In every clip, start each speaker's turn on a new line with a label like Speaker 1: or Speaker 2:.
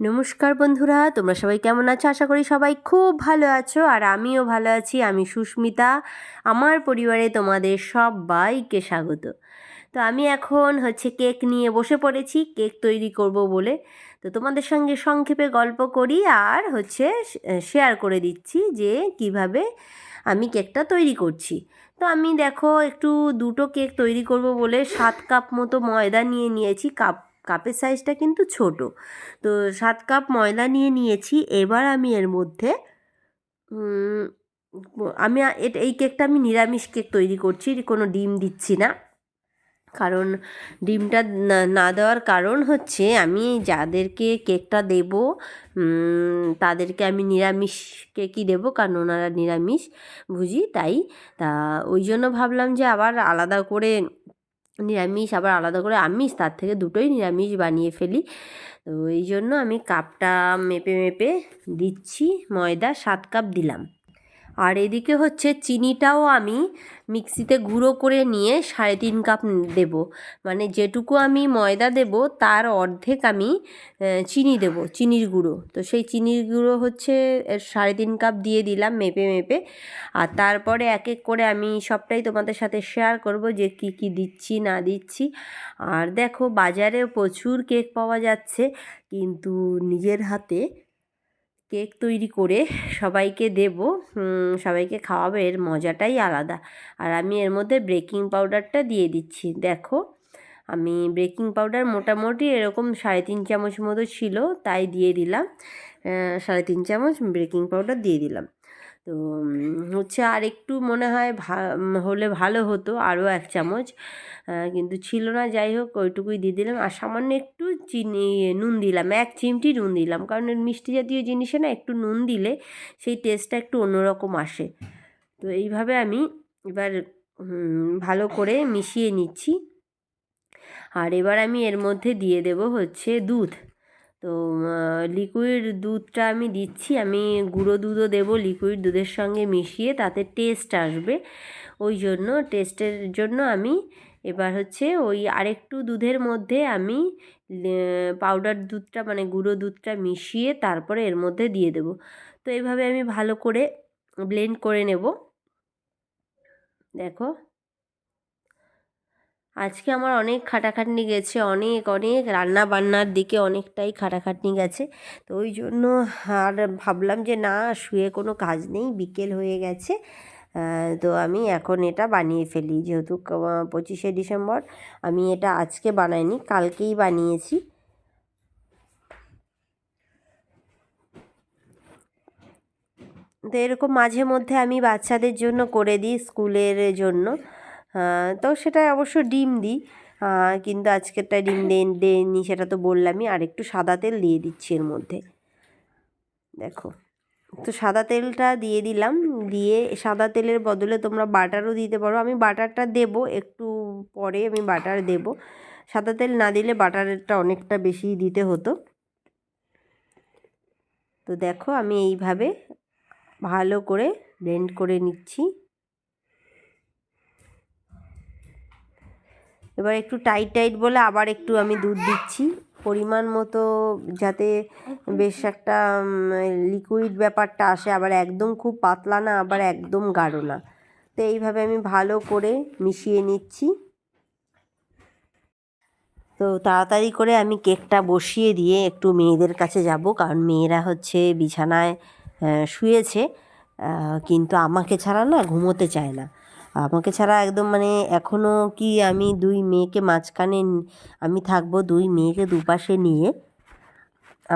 Speaker 1: নমস্কার বন্ধুরা, তোমরা সবাই কেমন আছো? আশা করি সবাই খুব ভালো আছো আর আমিও ভালো আছি। আমি সুস্মিতা, আমার পরিবারে তোমাদের সবাইকে স্বাগত। তো আমি এখন হচ্ছে কেক নিয়ে বসে পড়েছি, কেক তৈরি করব বলে। তো তোমাদের সঙ্গে সংক্ষেপে গল্প করি আর হচ্ছে শেয়ার করে দিচ্ছি যে কীভাবে আমি কেকটা তৈরি করছি। তো আমি দেখো একটু দুটো কেক তৈরি করব বলে সাত কাপ মতো ময়দা নিয়ে নিয়েছি, কাপ কাপের সাইজটা কিন্তু ছোট। তো সাত কাপ ময়দা নিয়ে নিয়েছি, এবার আমি এর মধ্যে আমি এটা, এই কেকটা আমি নিরামিষ কেক তৈরি করছি, কোনো ডিম দিচ্ছি না। কারণ ডিমটা না দেওয়ার কারণ হচ্ছে আমি যাদেরকে কেকটা দেব তাদেরকে আমি নিরামিষ কেকই দেবো, কারণ ওনারা নিরামিষ, বুঝি? তাই, তা, ওই জন্য ভাবলাম যে আবার আলাদা করে নিরামিষ আবার আলাদা করে আমিষ, তার থেকে দুটোই নিরামিষ বানিয়ে ফেলি। তো এই জন্য আমি কাপটা মেপে মেপে দিচ্ছি, ময়দা সাত কাপ দিলাম। আর এদিকে হচ্ছে চিনিটাও আমি মিক্সিতে গুঁড়ো করে নিয়ে সাড়ে তিন কাপ দেব। মানে যেটুকু আমি ময়দা দেব, তার অর্ধেক আমি চিনি দেব, চিনির গুঁড়ো। তো সেই চিনির গুঁড়ো হচ্ছে সাড়ে তিন কাপ দিয়ে দিলাম মেপে মেপে। আর তারপরে এক এক করে আমি সবটাই তোমাদের সাথে শেয়ার করব যে কি কি দিচ্ছি, না দিচ্ছি। আর দেখো বাজারে প্রচুর কেক পাওয়া যাচ্ছে, কিন্তু নিজের হাতে কেক তৈরি করে সবাইকে দেব। সবাইকে খাওয়াবে, এর মজাটাই আলাদা। আর আমি এর মধ্যে ব্রেকিং পাউডারটা দিয়ে দিচ্ছি, দেখো। আমি ব্রেকিং পাউডার মোটামুটি এরকম সাড়ে তিন চামচ মতো ছিল, তাই দিয়ে দিলাম। সাড়ে তিন চামচ ব্রেকিং পাউডার দিয়ে দিলাম। তো হচ্ছে আর একটু মনে হয় হলে ভালো হতো আরও এক চামচ। কিন্তু ছিল না, যাই হোক, ওইটুকুই দিয়ে দিলাম। আর সামান্য একটু চিনি, নুন দিলাম, এক চিমটি নুন দিলাম। কারণ মিষ্টি জাতীয় জিনিসে না একটু নুন দিলে সেই টেস্টটা একটু অন্যরকম আসে। তো এইভাবে আমি এবার ভালো করে মিশিয়ে নিচ্ছি। আর এবার আমি এর মধ্যে দিয়ে দেব হচ্ছে দুধ। তো লিকুইড দুধটা আমি দিচ্ছি। আমি গুঁড়ো দুধও দেবো লিকুইড দুধের সঙ্গে মিশিয়ে তাতে টেস্ট আসবে। ওই জন্য টেস্টের জন্য আমি এবার হচ্ছে ওই আরেকটু দুধের মধ্যে আমি পাউডার দুধটা মানে গুঁড়ো দুধটা মিশিয়ে তারপরে এর মধ্যে দিয়ে দেবো। তো এইভাবে আমি ভালো করে ব্লেন্ড করে নেব। দেখো। আজকে আমার অনেক খাটাখাটনি গেছে, অনেক অনেক রান্না বান্নার দিকে অনেকটাই খাটাখাটনি গেছে। তো ওই জন্য আর ভাবলাম যে না, শুয়ে কোনো কাজ নেই, বিকেল হয়ে গেছে। তো আমি এখন এটা বানিয়ে ফেলি। যেহেতু পঁচিশে ডিসেম্বর, আমি এটা আজকে বানাইনি, কালকেই বানিয়েছি। তো এরকম মাঝে মধ্যে আমি বাচ্চাদের জন্য করে দিই স্কুলের জন্য। তো সেটা অবশ্য ডিম দিই। কিন্তু আজকেরটা ডিম দেন দেয়নি সেটা তো বললামই। আর একটু সাদা তেল দিয়ে দিচ্ছি এর মধ্যে। দেখো তো সাদা তেলটা দিয়ে দিলাম। দিয়ে সাদা তেলের বদলে তোমরা বাটারও দিতে পারো। আমি বাটারটা দেব, একটু পরে আমি বাটার দেব। সাদা তেল না দিলে বাটারটা অনেকটা বেশি দিতে হতো। তো দেখো, আমি এইভাবে ভালো করে ব্লেন্ড করে নিচ্ছি। এবার একটু টাইট টাইট বলে আবার একটু আমি দুধ দিচ্ছি। পরিমাণ মতো যাতে বেশ একটা লিকুইড ব্যাপারটা আসে, আবার একদম খুব পাতলা না, আবার একদম গাঢ় না। তো এইভাবে আমি ভালো করে মিশিয়ে নিচ্ছি। তো তাড়াতাড়ি করে আমি কেকটা বসিয়ে দিয়ে একটু মেয়েদের কাছে যাব, কারণ মেয়েরা হচ্ছে বিছানায় শুয়েছে। কিন্তু আমাকে ছাড়া না ঘুমোতে চায় না। আমাকে ছাড়া একদম মানে এখনও কি আমি দুই মেয়েকে মাঝখানে আমি থাকব দুই মেয়েকে দুপাশে নিয়ে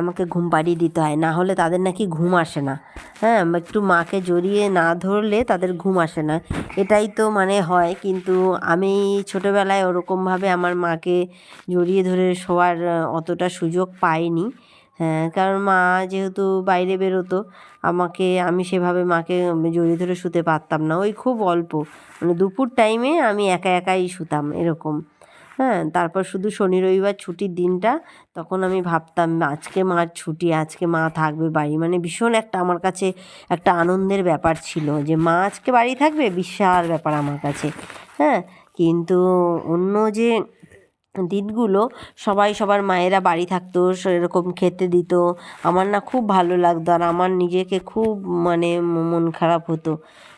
Speaker 1: আমাকে ঘুম পাড়িয়ে দিতে হয়। না হলে তাদের নাকি ঘুম আসে না। হ্যাঁ একটু মাকে জড়িয়ে না ধরলে তাদের ঘুম আসে না। এটাই তো মানে হয়, কিন্তু আমি ছোটোবেলায় ওরকমভাবে আমার মাকে জড়িয়ে ধরে শোয়ার অতটা সুযোগ পাইনি। কারণ মা যেহেতু বাইরে বেরোতো, আমাকে, আমি সেভাবে মাকে জড়িয়ে ধরে শুতে পারতাম না। ওই খুব অল্প মানে দুপুর টাইমে আমি একা একাই শুতাম এরকম। হ্যাঁ তারপর শুধু শনি, রবিবার ছুটির দিনটা তখন আমি ভাবতাম, আজকে মার ছুটি, আজকে মা থাকবে বাড়ি। মানে ভীষণ একটা আমার কাছে একটা আনন্দের ব্যাপার ছিল যে, মা আজকে বাড়ি থাকবে? বিশাল ব্যাপার আমার কাছে। হ্যাঁ কিন্তু অন্য যে দিনগুলো সবাই সবার মায়েরা বাড়ি থাকতো, সেরকম খেতে দিত। আমার না খুব ভালো লাগতো আর আমার নিজেকে খুব মানে মন খারাপ হতো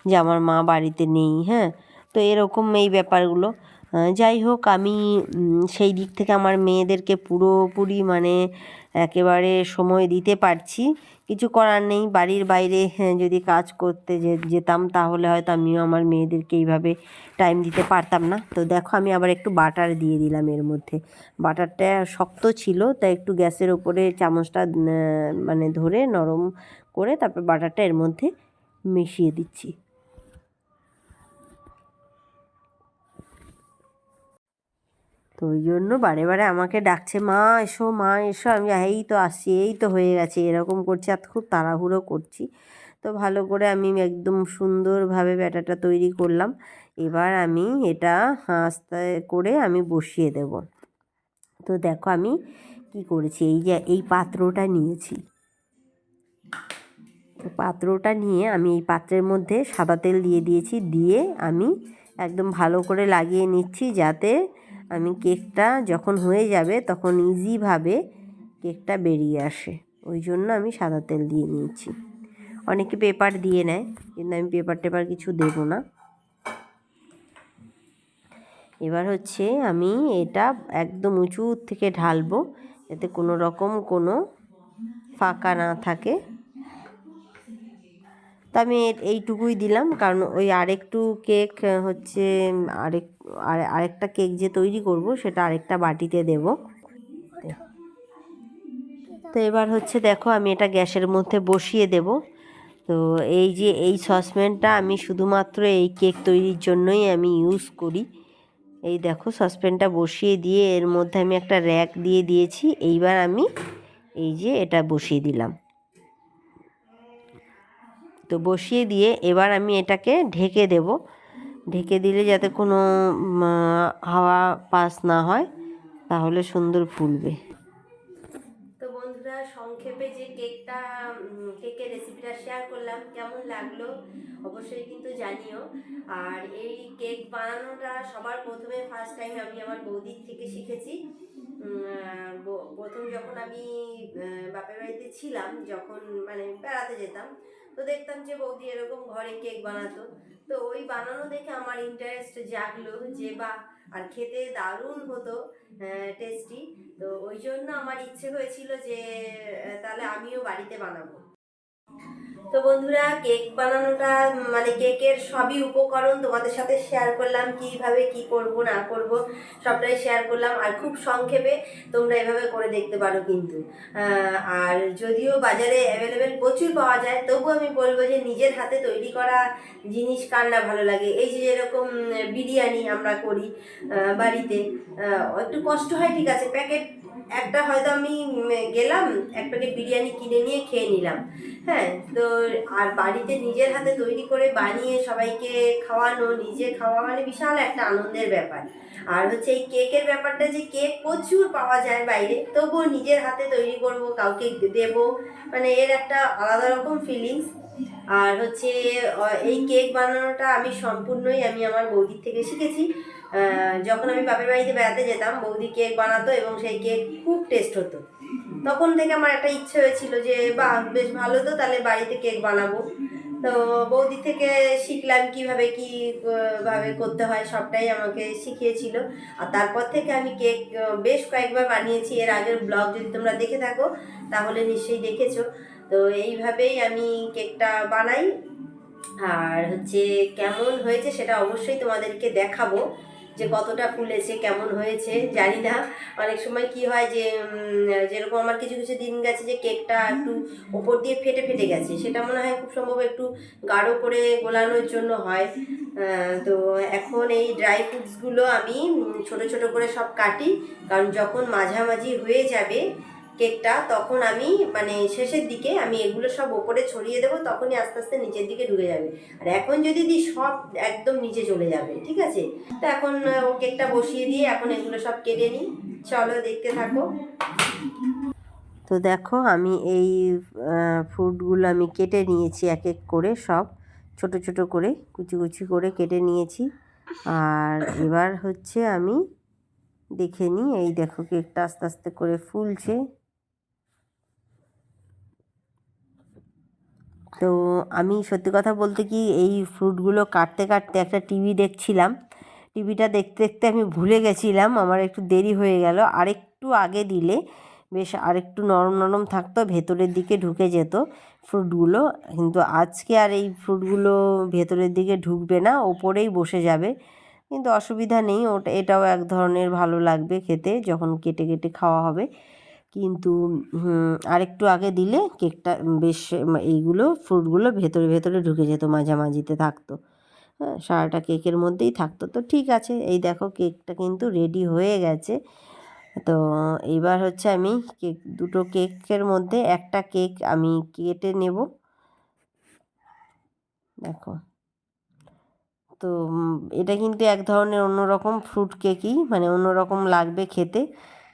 Speaker 1: যে আমার মা বাড়িতে নেই হ্যাঁ? তো এরকম এই ব্যাপারগুলো। যাই হোক, আমি সেই দিক থেকে আমার মেয়েদেরকে পুরোপুরি মানে একেবারে সময় দিতে পারছি। কিছু করার নেই বাড়ির বাইরে হ্যাঁ, যদি কাজ করতে যেতাম তাহলে হয়তো আমিও আমার মেয়েদেরকে এইভাবে টাইম দিতে পারতাম না। তো দেখো আমি আবার একটু বাটার দিয়ে দিলাম এর মধ্যে। বাটারটা শক্ত ছিল তাই একটু গ্যাসের ওপরে চামচটা মানে ধরে নরম করে তারপর বাটারটা এর মধ্যে মিশিয়ে দিচ্ছি তো ওই জন্য বারে বারে আমাকে ডাকছে, মা, এসো মা, এসো। আমি, এই তো আসছি, এই তো হয়ে গেছে। এরকম করছি আর খুব তাড়াহুড়ো করছি। তো ভালো করে আমি একদম সুন্দরভাবে ব্যাটাটা তৈরি করলাম। এবার আমি এটা আস্তে করে আমি বসিয়ে দেব। তো দেখো আমি কি করেছি, এই যে, এই পাত্রটা নিয়েছি। তো পাত্রটা নিয়ে আমি এই পাত্রের মধ্যে সাদা তেল দিয়ে দিয়েছি। দিয়ে আমি একদম ভালো করে লাগিয়ে নিচ্ছি যাতে আমি কেকটা যখন হয়ে যাবে তখন ইজিভাবে কেকটা বেরিয়ে আসে। ওই জন্য আমি সাদা তেল দিয়ে নিয়েছি। অনেকে পেপার দিয়ে নেয়, কিন্তু আমি পেপার টেপার কিছু দেবো না। এবার হচ্ছে আমি এটা একদম উঁচু থেকে ঢালবো, যাতে কোনো রকম কোনো ফাঁকা না থাকে। তা আমি এইটুকুই দিলাম। কারণ ওই আরেকটু কেক হচ্ছে আরেক আর- আরেকটা কেক যে তৈরি করব, সেটা আরেকটা বাটিতে দেব। তো এবার হচ্ছে দেখো, আমি এটা গ্যাসের মধ্যে বসিয়ে দেব। তো এই যে এই সসপ্যানটা আমি শুধুমাত্র এই কেক তৈরির জন্যই আমি ইউজ করি। এই দেখো, সসপ্যানটা বসিয়ে দিয়ে এর মধ্যে আমি একটা র্যাক দিয়ে দিয়েছি। এইবার আমি এই যে এটা বসিয়ে দিলাম। তো বসিয়ে দিয়ে এবার আমি এটাকে ঢেকে দেব। ঢেকে দিলে যাতে কোনো হাওয়া পাস না হয়, তাহলে সুন্দর ফুলবে। তো বন্ধুরা, সংক্ষেপে যে কেকটা কেকের রেসিপিটা শেয়ার করলাম, কেমন লাগল অবশ্যই কিন্তু জানিও। আর এই কেক বানানোটা সবার প্রথমে ফার্স্ট টাইম আমি আমার বৌদির থেকে শিখেছি। প্রথম যখন আমি বাপের বাড়িতে ছিলাম, যখন মানে বেড়াতে যেতাম তো দেখতাম যে বৌদি এরকম ঘরে কেক বানাতো। তো ওই বানানো দেখে আমার ইন্টারেস্ট জাগলো যে বা, আর খেতে দারুণ হতো টেস্টি তো ওই জন্য আমার ইচ্ছে হয়েছিল যে তাহলে আমিও বাড়িতে বানাবো। তো বন্ধুরা, কেক বানানোটা মানে কেকের সবই উপকরণ তোমাদের সাথে শেয়ার করলাম, কীভাবে, কি করব, না করব, সবটাই শেয়ার করলাম। আর খুব সংক্ষেপে তোমরা এভাবে করে দেখতে পারো কিন্তু। আর যদিও বাজারে অ্যাভেলেবেল প্রচুর পাওয়া যায় তবু আমি বলব যে নিজের হাতে তৈরি করা জিনিস কার না ভালো লাগে? এই যে যেরকম বিরিয়ানি আমরা করি বাড়িতে একটু কষ্ট হয়, ঠিক আছে, প্যাকেট একটা হয়তো আমি গেলাম, এক প্যাকেট বিরিয়ানি কিনে নিয়ে খেয়ে নিলাম। হ্যাঁ তো আর বাড়িতে নিজের হাতে তৈরি করে বানিয়ে সবাইকে খাওয়ানো, নিজে খাওয়া মানে বিশাল একটা আনন্দের ব্যাপার। আর হচ্ছে এই কেকের ব্যাপারটা যে কেক প্রচুর পাওয়া যায় বাইরে, তবুও নিজের হাতে তৈরি করব, কাউকে দেব মানে এর একটা আলাদা রকম ফিলিংস আর হচ্ছে এই কেক বানানোটা আমি সম্পূর্ণই আমি আমার বৌদির থেকে শিখেছি। যখন আমি বাপের বাড়িতে বেড়াতে যেতাম, বৌদি কেক বানাতো এবং সেই কেক খুব টেস্ট হতো। তখন থেকে আমার একটা ইচ্ছে হয়েছিল যে, বাহ, বেশ ভালো তো, তাহলে বাড়িতে কেক বানাবো। তো বৌদি থেকে শিখলাম কীভাবে কি ভাবে করতে হয়, সবটাই আমাকে শিখিয়েছিল। আর তারপর থেকে আমি কেক বেশ কয়েকবার বানিয়েছি। এর আগের ব্লগ যদি তোমরা দেখে থাকো, তাহলে নিশ্চয়ই দেখেছ। তো এইভাবেই আমি কেকটা বানাই। আর হচ্ছে কেমন হয়েছে সেটা অবশ্যই তোমাদেরকে দেখাবো। যে কতটা ফুলেছে কেমন হয়েছে, জানি না। অনেক সময় কি হয় যে যেরকম আমার কিছু কিছু দিন গেছে যে কেকটা একটু ওপর দিয়ে ফেটে ফেটে গেছে, সেটা মনে হয় খুব সম্ভব একটু গাঢ় করে গোলানোর জন্য হয়। তো এখন এই ড্রাই ফ্রুটসগুলো আমি ছোট ছোট করে সব কাটি, কারণ যখন মাঝামাঝি হয়ে যাবে কেকটা, তখন আমি মানে শেষের দিকে আমি এগুলো সব ওপরে ছড়িয়ে দেবো, তখনই আস্তে আস্তে নিচের দিকে ঢুকে যাবে। আর এখন যদি দিই, সব একদম নিচে চলে যাবে, ঠিক আছে? তো এখন ও কেকটা বসিয়ে দিয়ে এখন এগুলো সব কেটে নিই। চলো, দেখতে থাকো। তো দেখো, আমি এই ফ্রুটগুলো আমি কেটে নিয়েছি এক এক করে সব। ছোট ছোট করে, কুচি কুচি করে কেটে নিয়েছি। আর এবার হচ্ছে আমি দেখে নিই, এই দেখো কেকটা আস্তে আস্তে করে ফুলছে। তো আমি সত্যি কথা বলতে কি এই ফ্রুটগুলো কাটতে কাটতে একটা টিভি দেখছিলাম। টিভিটা দেখতে দেখতে আমি ভুলে গেছিলাম, আমার একটু দেরি হয়ে গেল। আরেকটু আগে দিলে বেশ আরেকটু নরম নরম থাকতো, ভেতরের দিকে ঢুকে যেত ফ্রুটগুলো কিন্তু আজকে আর এই ফ্রুটগুলো ভেতরের দিকে ঢুকবে না, ওপরেই বসে যাবে। কিন্তু অসুবিধা নেই, ওটা, এটাও এক ধরনের ভালো লাগবে খেতে, যখন কেটে কেটে খাওয়া হবে। কিন্তু আরেকটু আগে দিলে কেকটা বেশ এইগুলো, ফ্রুটগুলো ভেতরে ভেতরে ঢুকে যেত মাঝামাঝিতে থাকতো। হ্যাঁ সারাটা কেকের মধ্যেই থাকতো। তো ঠিক আছে, এই দেখো কেকটা কিন্তু রেডি হয়ে গেছে। তো এইবার হচ্ছে আমি কেক, দুটো কেকের মধ্যে একটা কেক আমি কেটে নেব। দেখো। তো এটা কিন্তু এক ধরনের অন্যরকম ফ্রুট কেকই মানে অন্যরকম লাগবে খেতে।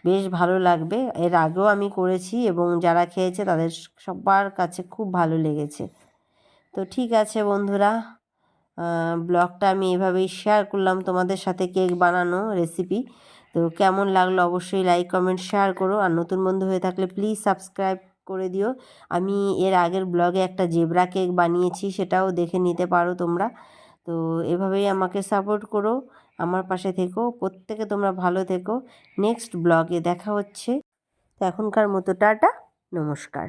Speaker 1: বেশ ভালো লাগবে। এর আগেও আমি করেছি এবং যারা খেয়েছে তাদের সবার কাছে খুব ভালো লেগেছে। তো ঠিক আছে বন্ধুরা ব্লগটা আমি এভাবেই শেয়ার করলাম তোমাদের সাথে কেক বানানো রেসিপি তো কেমন লাগল অবশ্যই লাইক কমেন্ট শেয়ার করো। আর নতুন বন্ধু হয়ে থাকলে প্লিজ সাবস্ক্রাইব করে দিও। আমি এর আগের ব্লগে একটা জেবরা কেক বানিয়েছি, সেটাও দেখে নিতে পারো তোমরা। তো এভাবেই আমাকে সাপোর্ট করো। আমার পাশে থেকো, প্রত্যেকে তোমরা ভালো থেকো। নেক্সট ব্লগে দেখা হচ্ছে। তো এখনকার মতো টাটা, নমস্কার।